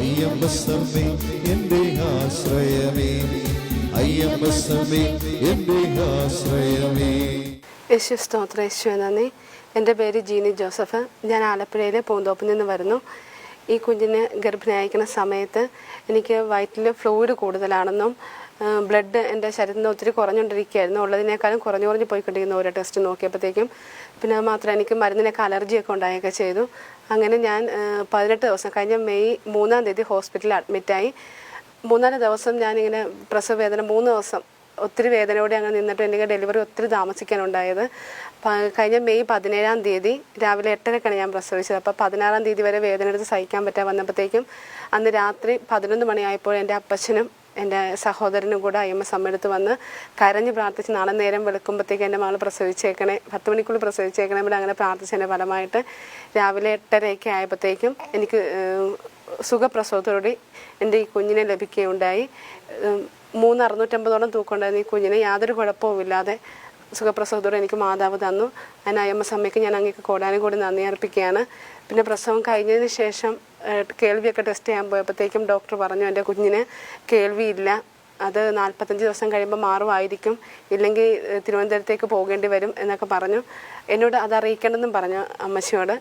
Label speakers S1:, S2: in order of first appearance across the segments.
S1: അയ്യമ്പസമ്മേ എന്റെ ആശ്രയമേ. അയ്യമ്പസമ്മേ എന്റെ ആശ്രയമേ.
S2: യേശു സ്തോത്ര യേശു നന്ദി. എന്റെ പേര് ജീനി ജോസഫ്. ഞാൻ ആലപ്പുഴയിലെ പൂന്തോപ്പിൽ നിന്ന് വരുന്നു. ഈ കുഞ്ഞിന് ഗർഭിണിയായിരിക്കുന്ന സമയത്ത് എനിക്ക് വയറ്റിൽ ഫ്ലൂയിഡ് കൂടുതലാണെന്നും ബ്ലഡ് എന്റെ ശരീരത്തിൽ നിന്ന് ഒത്തിരി കുറഞ്ഞുകൊണ്ടിരിക്കുകയായിരുന്നു. ഉള്ളതിനേക്കാളും കുറഞ്ഞു കുറഞ്ഞ് പോയിക്കൊണ്ടിരിക്കുന്നു ഓരോ ടെസ്റ്റ് നോക്കിയപ്പോഴത്തേക്കും. പിന്നെ അത് മാത്രമല്ല എനിക്ക് മരുന്നിനൊക്കെ അലർജിയൊക്കെ ഉണ്ടായൊക്കെ ചെയ്തു. അങ്ങനെ ഞാൻ പതിനെട്ട് ദിവസം കഴിഞ്ഞ മെയ് മൂന്നാം തീയതി ഹോസ്പിറ്റലിൽ അഡ്മിറ്റായി മൂന്നാൽ ദിവസം ഞാനിങ്ങനെ പ്രസവ വേദന മൂന്ന് ദിവസം ഒത്തിരി വേദനയോടെ അങ്ങനെ നിന്നിട്ട് എനിക്ക് ഡെലിവറി ഒത്തിരി താമസിക്കാനുണ്ടായത്. കഴിഞ്ഞ മെയ് പതിനേഴാം തീയതി രാവിലെ എട്ടരക്കാണ് ഞാൻ പ്രസവിച്ചത്. അപ്പോൾ പതിനാറാം തീയതി വരെ വേദന എടുത്ത് സഹിക്കാൻ പറ്റാൻ വന്നപ്പോഴത്തേക്കും അന്ന് രാത്രി പതിനൊന്ന് മണിയായപ്പോൾ എന്റെ അപ്പച്ചനും എന്റെ സഹോദരനും കൂടെ അയ്യമ്മ സമ്മേളത്ത് വന്ന് കരഞ്ഞ് പ്രാർത്ഥിച്ച് നാളെ നേരം വെളുക്കുമ്പോഴത്തേക്ക് എന്റെ മകൾ പ്രസവിച്ചേക്കണേ പത്ത് മണിക്കുള്ളിൽ പ്രസവിച്ചേക്കണേ ഇവിടെ അങ്ങനെ പ്രാർത്ഥിച്ചതിന്റെ ഫലമായിട്ട് രാവിലെ എട്ടരയൊക്കെ ആയപ്പോഴത്തേക്കും എനിക്ക് സുഖപ്രസവത്തോടുകൂടി എന്റെ ഈ കുഞ്ഞിനെ ലഭിക്കുകയുണ്ടായി. മൂന്ന് അറുന്നൂറ്റമ്പതോളം തൂക്കമുണ്ടായിരുന്നു ഈ കുഞ്ഞിനെ യാതൊരു കുഴപ്പവുമില്ലാതെ സുഖപ്രസവത്തോടെ എനിക്ക് മാതാവ് തന്നു. അതിന് അയ്യമ്മ സമ്മയ്ക്ക് ഞാൻ അങ്ങേക്ക് കോടാനും കൂടി നന്ദി അർപ്പിക്കുകയാണ്. പിന്നെ പ്രസവം കഴിഞ്ഞതിന് ശേഷം കേൾവിയൊക്കെ ടെസ്റ്റ് ചെയ്യാൻ പോയപ്പോഴത്തേക്കും ഡോക്ടർ പറഞ്ഞു എന്റെ കുഞ്ഞിന് കേൾവിയില്ല. അത് നാൽപ്പത്തഞ്ച് ദിവസം കഴിയുമ്പോൾ മാറുമായിരിക്കും. ഇല്ലെങ്കിൽ തിരുവനന്തപുരത്തേക്ക് പോകേണ്ടി വരും എന്നൊക്കെ പറഞ്ഞു. എന്നോട് അത് അറിയിക്കണമെന്നും പറഞ്ഞു അമ്മച്ചിയോട്.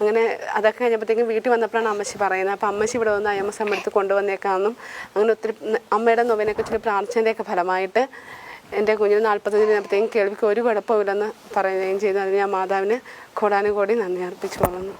S2: അങ്ങനെ അതൊക്കെ കഴിഞ്ഞപ്പോഴത്തേക്കും വീട്ടിൽ വന്നപ്പോഴാണ് അമ്മച്ചി പറയുന്നത്. അപ്പോൾ അമ്മച്ചി ഇവിടെ വന്ന് അയ്യമ്മ സമയത്ത് കൊണ്ടുവന്നേക്കാമെന്നും അങ്ങനെ ഒത്തിരി അമ്മയുടെ നൊവനൊക്കെ ഒത്തിരി പ്രാർത്ഥനയുടെയൊക്കെ ഫലമായിട്ട് എന്റെ കുഞ്ഞിന് നാൽപ്പത്തഞ്ച് ദിനപ്പോഴത്തേക്കും കേൾവിക്ക് ഒരു കുഴപ്പമില്ലെന്ന് പറയുകയും ചെയ്തു. അതിന് ഞാൻ മാതാവിന് കോടാനുകോടി നന്ദി അർപ്പിച്ചു കൊള്ളുന്നു